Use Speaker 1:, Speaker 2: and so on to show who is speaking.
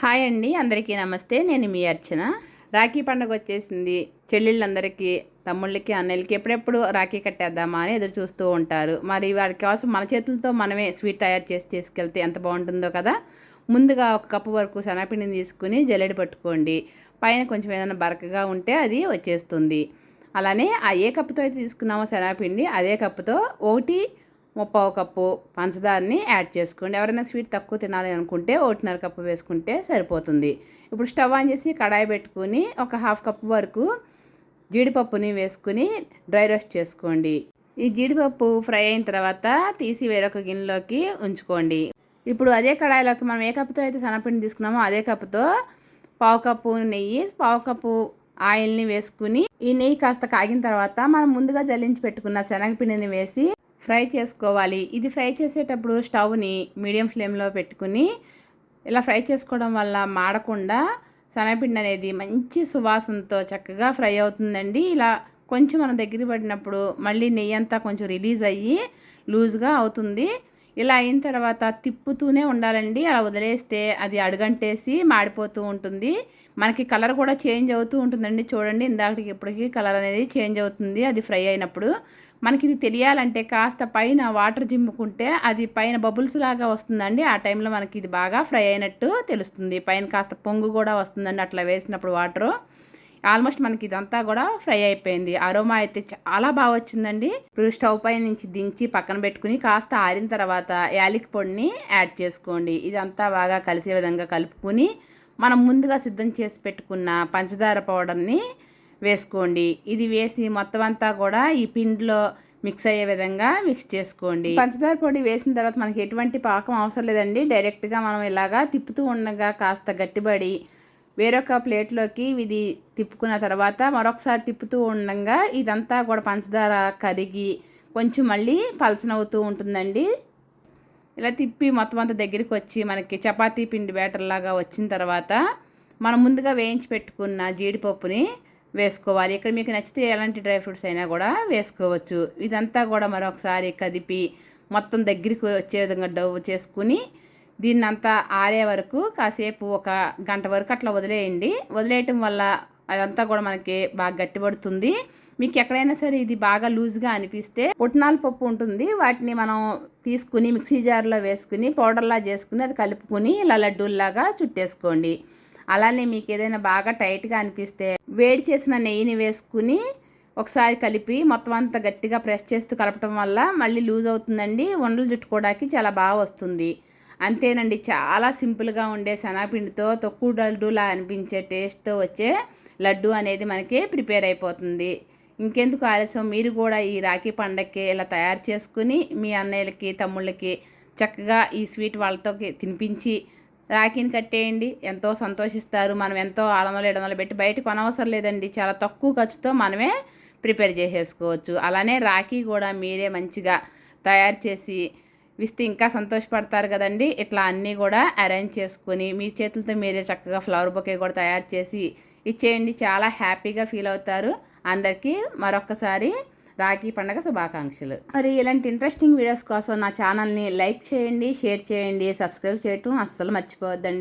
Speaker 1: Hi అండి అందరికీ నమస్తే. నేను మీ అర్చన. రాఖీ పండుగ వచ్చేసింది. చెల్లెళ్ళందరికీ తమ్ముళ్ళకి అన్నయ్యలకి ఎప్పుడెప్పుడు రాఖీ కట్టేద్దామా అని ఎదురు చూస్తూ ఉంటారు. మరి వారి కోసం మన చేతులతో మనమే స్వీట్ తయారు చేసి తీసుకెళ్తే ఎంత బాగుంటుందో కదా? ముందుగా ఒక కప్పు వరకు శనగపిండిని తీసుకుని జల్లెడ పట్టుకోండి. పైన కొంచెం ఏదైనా బరకగా ఉంటే అది వచ్చేస్తుంది. అలానే ఆ ఏ కప్పుతో అయితే తీసుకున్నామో శనగపిండి అదే కప్పుతో ఒకటి ముప్పావు కప్పు పంచదారని యాడ్ చేసుకోండి. ఎవరైనా స్వీట్ తక్కువ తినాలి అనుకుంటే ఒకటిన్నర కప్పు వేసుకుంటే సరిపోతుంది. ఇప్పుడు స్టవ్ ఆన్ చేసి కడాయి పెట్టుకుని ఒక హాఫ్ కప్పు వరకు జీడిపప్పుని వేసుకుని డ్రై రోస్ట్ చేసుకోండి. ఈ జీడిపప్పు ఫ్రై అయిన తర్వాత తీసి వేరొక గిన్నెలోకి ఉంచుకోండి. ఇప్పుడు అదే కడాయిలోకి మనం ఏ కప్పుతో అయితే శనగపిండి తీసుకున్నామో అదే కప్పుతో పావు కప్పు నెయ్యి పావు కప్పు ఆయిల్ని వేసుకుని ఈ నెయ్యి కాస్త కాగిన తర్వాత మనం ముందుగా జల్లించి పెట్టుకున్న శనగపిండిని వేసి ఫ్రై చేసుకోవాలి. ఇది ఫ్రై చేసేటప్పుడు స్టవ్ని మీడియం ఫ్లేమ్లో పెట్టుకుని ఇలా ఫ్రై చేసుకోవడం వల్ల మాడకుండా శనగపిండి అనేది మంచి సువాసనతో చక్కగా ఫ్రై అవుతుందండి. ఇలా కొంచెం మన దగ్గర పడినప్పుడు మళ్ళీ నెయ్యి అంతా కొంచెం రిలీజ్ అయ్యి లూజ్గా అవుతుంది. ఇలా అయిన తర్వాత తిప్పుతూనే ఉండాలండి. అలా వదిలేస్తే అది అడుగంటేసి మాడిపోతూ ఉంటుంది. మనకి కలర్ కూడా చేంజ్ అవుతూ ఉంటుందండి. చూడండి ఇందాకటికి ఇప్పటికీ కలర్ అనేది చేంజ్ అవుతుంది. అది ఫ్రై అయినప్పుడు మనకి ఇది తెలియాలంటే కాస్త పైన వాటర్ జిమ్ముకుంటే అది పైన బబుల్స్ లాగా వస్తుందండి. ఆ టైంలో మనకి ఇది బాగా ఫ్రై అయినట్టు తెలుస్తుంది. పైన కాస్త పొంగు కూడా వస్తుందండి అట్లా వేసినప్పుడు వాటరు. ఆల్మోస్ట్ మనకి ఇదంతా కూడా ఫ్రై అయిపోయింది. అరోమా అయితే చాలా బాగా వచ్చిందండి. ఇప్పుడు స్టవ్ పై నుంచి దించి పక్కన పెట్టుకుని కాస్త ఆరిన తర్వాత యాలిక్ పొడిని యాడ్ చేసుకోండి. ఇదంతా బాగా కలిసే విధంగా కలుపుకుని మనం ముందుగా సిద్ధం చేసి పెట్టుకున్న పంచదార పౌడర్ని వేసుకోండి. ఇది వేసి మొత్తం అంతా కూడా ఈ పిండిలో మిక్స్ అయ్యే విధంగా మిక్స్ చేసుకోండి. పంచదార పొడి వేసిన తర్వాత మనకి ఎటువంటి పాకం అవసరం లేదండి. డైరెక్ట్గా మనం ఇలాగా తిప్పుతూ ఉండగా కాస్త గట్టిబడి వేరొక ప్లేట్లోకి ఇది తిప్పుకున్న తర్వాత మరొకసారి తిప్పుతూ ఉండగా ఇదంతా కూడా పంచదార కరిగి కొంచెం మళ్ళీ పలసనవుతూ ఉంటుందండి. ఇలా తిప్పి మొత్తం అంతా దగ్గరికి వచ్చి మనకి చపాతీ పిండి బ్యాటర్లాగా వచ్చిన తర్వాత మనం ముందుగా వేయించి పెట్టుకున్న జీడిపప్పుని వేసుకోవాలి. ఇక్కడ మీకు నచ్చితే ఎలాంటి డ్రై ఫ్రూట్స్ అయినా కూడా వేసుకోవచ్చు. ఇదంతా కూడా మరొకసారి కదిపి మొత్తం దగ్గరికి వచ్చే విధంగా డవ్ చేసుకుని దీన్ని అంతా ఆరే వరకు కాసేపు ఒక గంట వరకు అట్లా వదిలేయండి. వదిలేయటం వల్ల అదంతా కూడా మనకి బాగా గట్టిపడుతుంది. మీకు ఎక్కడైనా సరే ఇది బాగా లూజ్గా అనిపిస్తే పుట్నాల పప్పు ఉంటుంది. వాటిని మనం తీసుకుని మిక్సీ జార్లో వేసుకుని పౌడర్లా చేసుకుని అది కలుపుకుని ఇలా లడ్డూల్లాగా చుట్టేసుకోండి. అలానే మీకు ఏదైనా బాగా టైట్గా అనిపిస్తే వేడి చేసిన నెయ్యిని వేసుకుని ఒకసారి కలిపి మొత్తం అంతా గట్టిగా ప్రెస్ చేస్తూ కలపడం వల్ల మళ్ళీ లూజ్ అవుతుందండి. వండలు చుట్టుకోవడానికి చాలా బాగా వస్తుంది. అంతేనండి చాలా సింపుల్గా ఉండే శనగపిండితో తొక్కు లడ్డూలా అనిపించే టేస్ట్తో వచ్చే లడ్డు అనేది మనకి ప్రిపేర్ అయిపోతుంది. ఇంకెందుకు ఆలస్యం? మీరు కూడా ఈ రాఖీ పండగకి ఇలా తయారు చేసుకుని మీ అన్నయ్యలకి తమ్ముళ్ళకి చక్కగా ఈ స్వీట్ వాళ్ళతో తినిపించి రాఖీని కట్టేయండి. ఎంతో సంతోషిస్తారు. మనం ఎంతో ఆరు వందలు ఏడు వందలు పెట్టి బయట కొనవసరం లేదండి. చాలా తక్కువ ఖర్చుతో మనమే ప్రిపేర్ చేసేసుకోవచ్చు. అలానే రాఖీ కూడా మీరే మంచిగా తయారు చేసి ఇస్తే ఇంకా సంతోషపడతారు కదండి. ఇట్లా అన్నీ కూడా అరేంజ్ చేసుకొని మీ చేతులతో మీరే చక్కగా ఫ్లవర్ బొకే కూడా తయారు చేసి ఇచ్చేయండి. చాలా హ్యాపీగా ఫీల్ అవుతారు. అందరికీ మరొకసారి రాఖీ పండగ శుభాకాంక్షలు. మరి ఇలాంటి ఇంట్రెస్టింగ్ వీడియోస్ కోసం నా ఛానల్ని లైక్ చేయండి షేర్ చేయండి సబ్స్క్రైబ్ చేయటం అస్సలు మర్చిపోవద్దండి.